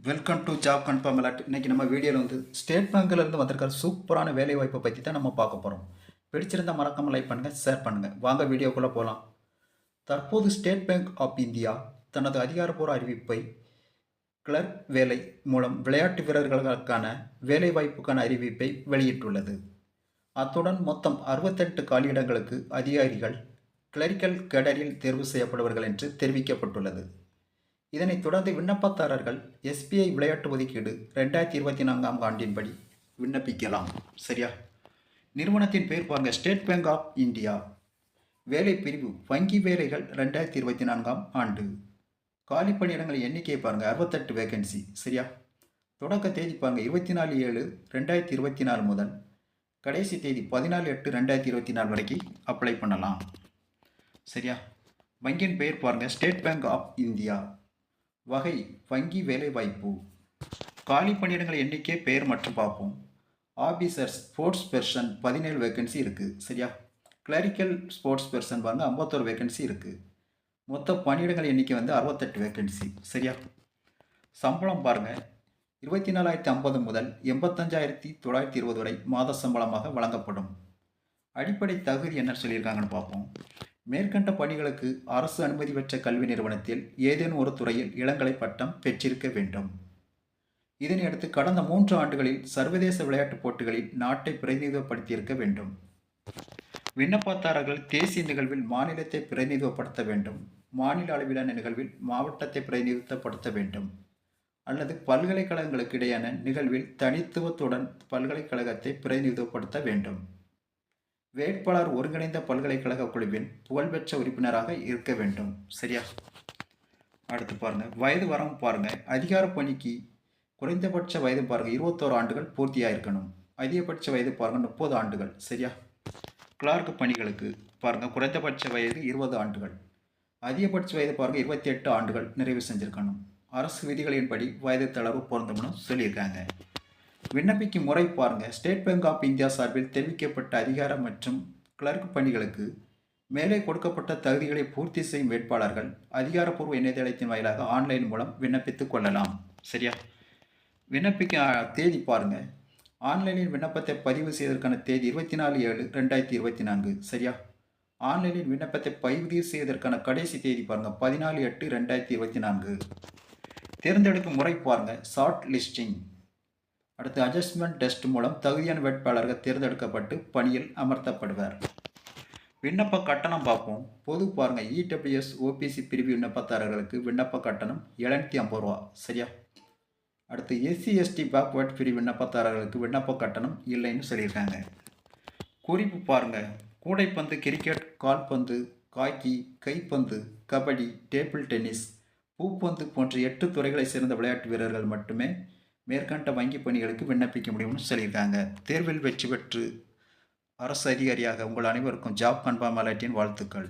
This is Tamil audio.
Welcome to job confirm alert இன்னைக்கு நம்ம வீடியோவில் வந்து ஸ்டேட் பேங்க்லேருந்து வந்திருக்கிற சூப்பரான வேலை வாய்ப்பை பற்றி தான் நம்ம பார்க்க போகிறோம் பிடிச்சிருந்தா மறக்காமல் லைக் பண்ணுங்கள் ஷேர் பண்ணுங்கள் வாங்க வீடியோக்குள்ளே போகலாம் தற்போது ஸ்டேட் பேங்க் ஆஃப் இந்தியா தனது அதிகாரப்பூர்வ அறிவிப்பை கிளர்க் வேலை மூலம் விளையாட்டு வீரர்களுக்கான வேலை வாய்ப்புக்கான அறிவிப்பை வெளியிட்டுள்ளது. அத்துடன் மொத்தம் அறுபத்தெட்டு காலியிடங்களுக்கு அதிகாரிகள் கிளரிக்கல் கேடரில் தேர்வு செய்யப்படுவார்கள் என்று தெரிவிக்கப்பட்டுள்ளது. இதனைத் தொடர்ந்து விண்ணப்பதாரர்கள் எஸ்பிஐ விளையாட்டு ஒதுக்கீடு ரெண்டாயிரத்தி இருபத்தி நான்காம் ஆண்டின்படி விண்ணப்பிக்கலாம். சரியா? நிறுவனத்தின் பேர் பாருங்க. State Bank of India. வேலை பிரிவு வங்கி வேலைகள் ரெண்டாயிரத்தி இருபத்தி நான்காம் ஆண்டு. காலி பணியிடங்களின் எண்ணிக்கையை பாருங்க. அறுபத்தெட்டு வேகன்சி சரியா? தொடக்க தேதி பாருங்க. இருபத்தி நாலு ஏழு ரெண்டாயிரத்தி இருபத்தி நாலு முதல் கடைசி தேதி பதினாலு எட்டு ரெண்டாயிரத்தி இருபத்தி நாலு வரைக்கும் அப்ளை பண்ணலாம். சரியா? வங்கியின் பெயர் பாருங்க. State Bank of India. வகை வங்கி வேலைவாய்ப்பு காலி பணியிடங்கள் எண்ணிக்கை பெயர் மற்றும் பார்ப்போம். ஆபீசர்ஸ் ஸ்போர்ட்ஸ் பெர்சன் பதினேழு வேகன்சி இருக்குது சரியா? கிளரிக்கல் ஸ்போர்ட்ஸ் பெர்சன் வந்து ஐம்பத்தோரு வேகன்சி இருக்குது மொத்த பணியிடங்கள் எண்ணிக்கை வந்து அறுபத்தெட்டு வேகன்சி சரியா? சம்பளம் பாருங்கள் இருபத்தி நாலாயிரத்தி ஐம்பது முதல் எண்பத்தஞ்சாயிரத்தி தொள்ளாயிரத்தி இருபது வரை மாத சம்பளமாக வழங்கப்படும். அடிப்படை தகுதி என்ன சொல்லியிருக்காங்கன்னு பார்ப்போம். மேற்கண்ட பணிகளுக்கு அரசு அனுமதி பெற்ற கல்வி நிறுவனத்தில் ஏதேனும் ஒரு துறையில் இளங்கலை பட்டம் பெற்றிருக்க வேண்டும். இதனையடுத்து கடந்த மூன்று ஆண்டுகளில் சர்வதேச விளையாட்டுப் போட்டிகளில் நாட்டை பிரதிநிதித்துவப்படுத்தியிருக்க வேண்டும். விண்ணப்பதாரர்கள் தேசிய நிகழ்வில் மாநிலத்தை பிரதிநிதித்துவப்படுத்த வேண்டும். மாநில அளவிலான நிகழ்வில் மாவட்டத்தை பிரதிநிதித்துவப்படுத்த வேண்டும். அல்லது பல்கலைக்கழகங்களுக்கு இடையான நிகழ்வில் தனித்துவத்துடன் பல்கலைக்கழகத்தை பிரதிநிதித்துவப்படுத்த வேண்டும். வேட்பாளர் ஒருங்கிணைந்த பல்கலைக்கழக குழுவின் புகழ்பெற்ற உறுப்பினராக இருக்க வேண்டும். சரியா? அடுத்து பாருங்க. வயது வரம் பாருங்க. அதிகார பணிக்கு குறைந்தபட்ச வயது பாருங்க. இருபத்தோரு ஆண்டுகள் பூர்த்தியாக இருக்கணும் அதிகபட்ச வயது பாருங்க. முப்பது ஆண்டுகள். சரியா? கிளார்க் பணிகளுக்கு பாருங்க. குறைந்தபட்ச வயது இருபது ஆண்டுகள். அதிகபட்ச வயது பாருங்க. இருபத்தி எட்டு ஆண்டுகள் நிறைவு செஞ்சிருக்கணும். அரசு விதிகளின்படி வயது தளர்வு பொருந்தும்னு சொல்லியிருக்காங்க. விண்ணப்பிக்கும் முறை பாருங்க. ஸ்டேட் பேங்க் ஆஃப் இந்தியா சார்பில் தெரிவிக்கப்பட்ட அதிகாரம் மற்றும் கிளர்க் பணிகளுக்கு மேலே கொடுக்கப்பட்ட தகுதிகளை பூர்த்தி செய்யும் வேட்பாளர்கள் அதிகாரப்பூர்வ இணையதளத்தின் வாயிலாக ஆன்லைன் மூலம் விண்ணப்பித்துக் கொள்ளலாம். சரியா? விண்ணப்பிக்க தேதி பாருங்க. ஆன்லைனில் விண்ணப்பத்தை பதிவு செய்வதற்கான தேதி இருபத்தி நாலு ஏழு ரெண்டாயிரத்தி இருபத்தி நான்கு. சரியா? ஆன்லைனில் விண்ணப்பத்தை பதிவு செய்வதற்கான கடைசி தேதி பாருங்க. பதினாலு எட்டு ரெண்டாயிரத்தி இருபத்தி நான்கு. தேர்ந்தெடுக்கும் முறை பாருங்க. Short listing. அடுத்து அட்ஜஸ்ட்மெண்ட் டெஸ்ட் மூலம் தகுதியான வேட்பாளர்கள் தேர்ந்தெடுக்கப்பட்டு பணியில் அமர்த்தப்படுவர். விண்ணப்ப கட்டணம் பார்ப்போம். பொது பாருங்கள் இடபிள்யூஎஸ் ஓபிசி பிரிவு விண்ணப்பதாரர்களுக்கு விண்ணப்ப கட்டணம் எழுநூற்றி ஐம்பது ரூபா. சரியா? அடுத்து எஸ்சி எஸ்டி பேக்வேர்ட் பிரிவு விண்ணப்பதாரர்களுக்கு விண்ணப்ப கட்டணம் இல்லைன்னு சொல்லியிருக்காங்க. குறிப்பு பாருங்கள் கூடைப்பந்து கிரிக்கெட் கால்பந்து காக்கி கைப்பந்து கபடி டேபிள் டென்னிஸ் பூப்பந்து போன்ற எட்டு துறைகளை சேர்ந்த விளையாட்டு வீரர்கள் மட்டுமே மேற்கண்ட வங்கி பணிகளுக்கு விண்ணப்பிக்க முடியும்னு சொல்லியிருக்காங்க. தேர்வில் வெற்றி பெற்று அரசு அதிகாரியாக உங்கள் அனைவருக்கும் ஜாப் கன்ஃபார்ம் அலர்ட்டின் வாழ்த்துக்கள்.